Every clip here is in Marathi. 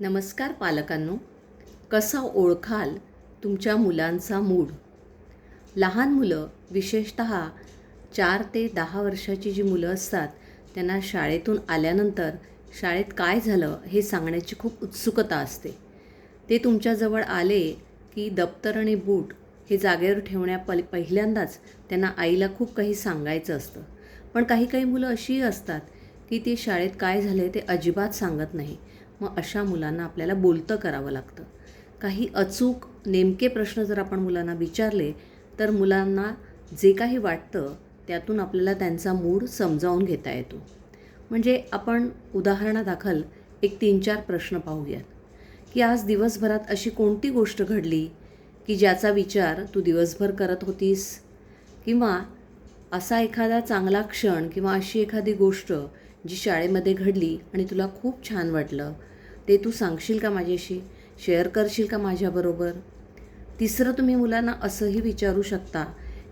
नमस्कार पालकांनो कसा ओळखाल तुमच्या मुलांचा मूड? लहान मुलं विशेषत चार ते दहा वर्षाची जी मुलं असतात त्यांना शाळेतून आल्यानंतर शाळेत काय झालं हे सांगण्याची खूप उत्सुकता असते. ते तुमच्याजवळ आले की दप्तर आणि बूट हे जागेवर ठेवण्या पल पहिल्यांदाच त्यांना आईला खूप काही सांगायचं असतं. पण काही काही मुलं अशीही असतात की ते शाळेत काय झाले ते अजिबात सांगत नाही. मग अशा मुलांना आपल्याला बोलतं करावं लागतं. काही अचूक नेमके प्रश्न जर आपण मुलांना विचारले तर मुलांना जे काही वाटतं त्यातून आपल्याला त्यांचा मूड समजावून घेता येतो. म्हणजे आपण उदाहरणादाखल एक तीन चार प्रश्न पाहूयात. की आज दिवसभरात अशी कोणती गोष्ट घडली की ज्याचा विचार तू दिवसभर करत होतीस? किंवा असा एखादा चांगला क्षण किंवा अशी एखादी गोष्ट जी शाळेमध्ये घडली आणि तुला खूप छान वाटलं ते तू सांगशील का माझ्याशी? शेअर करशील का माझ्याबरोबर? तिसरं तुम्ही मुलांना असंही विचारू शकता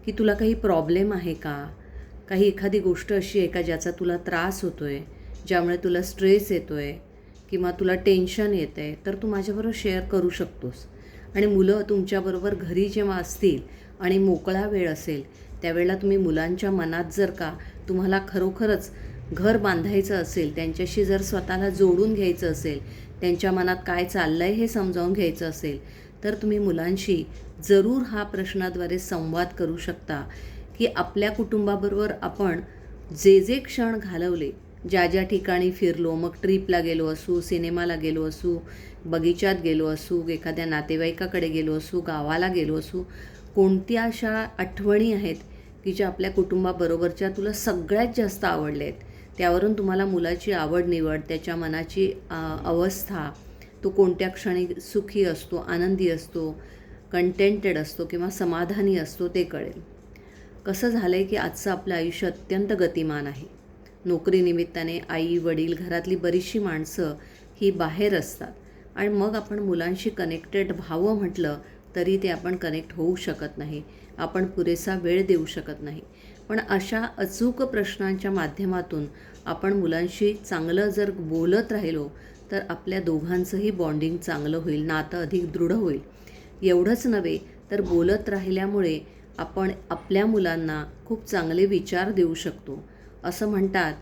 की तुला काही प्रॉब्लेम आहे का? काही एखादी गोष्ट अशी आहे का ज्याचा तुला त्रास होतो आहे ज्यामुळे तुला स्ट्रेस येतो आहे किंवा तुला टेन्शन येतं आहे तर तू माझ्याबरोबर शेअर करू शकतोस. आणि मुलं तुमच्याबरोबर घरी जेव्हा असतील आणि मोकळा वेळ असेल त्यावेळेला तुम्ही मुलांच्या मनात जर का तुम्हाला खरोखरच घर बांधायचं असेल त्यांच्याशी जर स्वतःला जोडून घ्यायचं असेल त्यांच्या मनात काय चाललं आहे हे समजावून घ्यायचं असेल तर तुम्ही मुलांशी जरूर हा प्रश्नाद्वारे संवाद करू शकता की आपल्या कुटुंबाबरोबर आपण जे जे क्षण घालवले ज्या ज्या ठिकाणी फिरलो मग ट्रीपला गेलो असू सिनेमाला गेलो असू बगीचात गेलो असू एखाद्या नातेवाईकाकडे गेलो असू गावाला गेलो असू कोणत्या अशा आठवणी आहेत की ज्या आपल्या कुटुंबाबरोबरच्या तुला सगळ्यात जास्त आवडल्या आहेत? त्यावरून तुम्हाला मुलाची आवड निवड त्याच्या मनाची अवस्था तो कोणत्या क्षणी सुखी असतो आनंदी असतो कंटेंटेड असतो किंवा समाधानी असतो ते कळेल. कसं झालं आहे की आजचं आपलं आयुष्य अत्यंत गतिमान आहे. नोकरीनिमित्ताने आई वडील घरातली बरीचशी माणसं ही बाहेर असतात. आणि मग आपण मुलांशी कनेक्टेड व्हावं म्हटलं तरी ते आपण कनेक्ट होऊ शकत नाही. आपण पुरेसा वेळ देऊ शकत नाही. पण अशा अचूक प्रश्नांच्या माध्यमातून आपण मुलांशी चांगलं जर बोलत राहिलो तर आपल्या दोघांचंही बॉन्डिंग चांगलं होईल नातं अधिक दृढ होईल. एवढंच नव्हे तर बोलत राहिल्यामुळे आपण आपल्या मुलांना खूप चांगले विचार देऊ शकतो. असं म्हणतात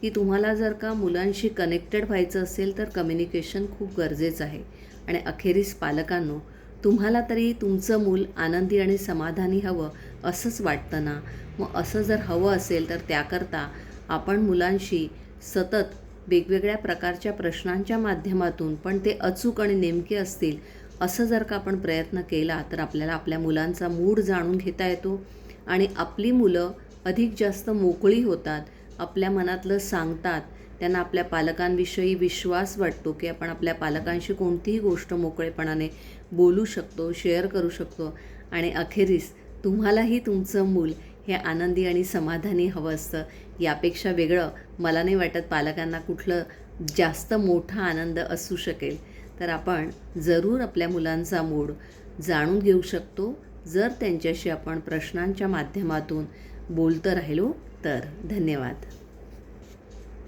की तुम्हाला जर का मुलांशी कनेक्टेड व्हायचं असेल तर कम्युनिकेशन खूप गरजेचं आहे. आणि अखेरीस पालकांनो तुम्हाला तरी तुमचं मूल आनंदी आणि समाधानी हवं असंच वाटतं ना? मग असं जर हवं असेल तर त्याकरता आपण मुलांशी सतत वेगवेगळ्या प्रकारच्या प्रश्नांच्या माध्यमातून पण ते अचूक आणि नेमके असतील असं जर का आपण प्रयत्न केला तर आपल्याला आपल्या मुलांचा मूड जाणून घेता येतो आणि आपली मुलं अधिक जास्त मोकळी होतात आपल्या मनातलं सांगतात त्यांना आपल्या पालकांविषयी विश्वास वाटतो की आपण आपल्या पालकांशी कोणतीही गोष्ट मोकळेपणाने बोलू शकतो शेअर करू शकतो. आणि अखेरीस तुम्हालाही तुमचं मूल हे आनंदी आणि समाधानी हवं असतं. यापेक्षा वेगळं मला नाही वाटत पालकांना कुठलं जास्त मोठा आनंद असू शकेल. तर आपण जरूर आपल्या मुलांचा मूड जाणून घेऊ शकतो. जर त्यांच्याशी आपण प्रश्नांच्या माध्यमातून बोलतं राहिलो तर धन्यवाद.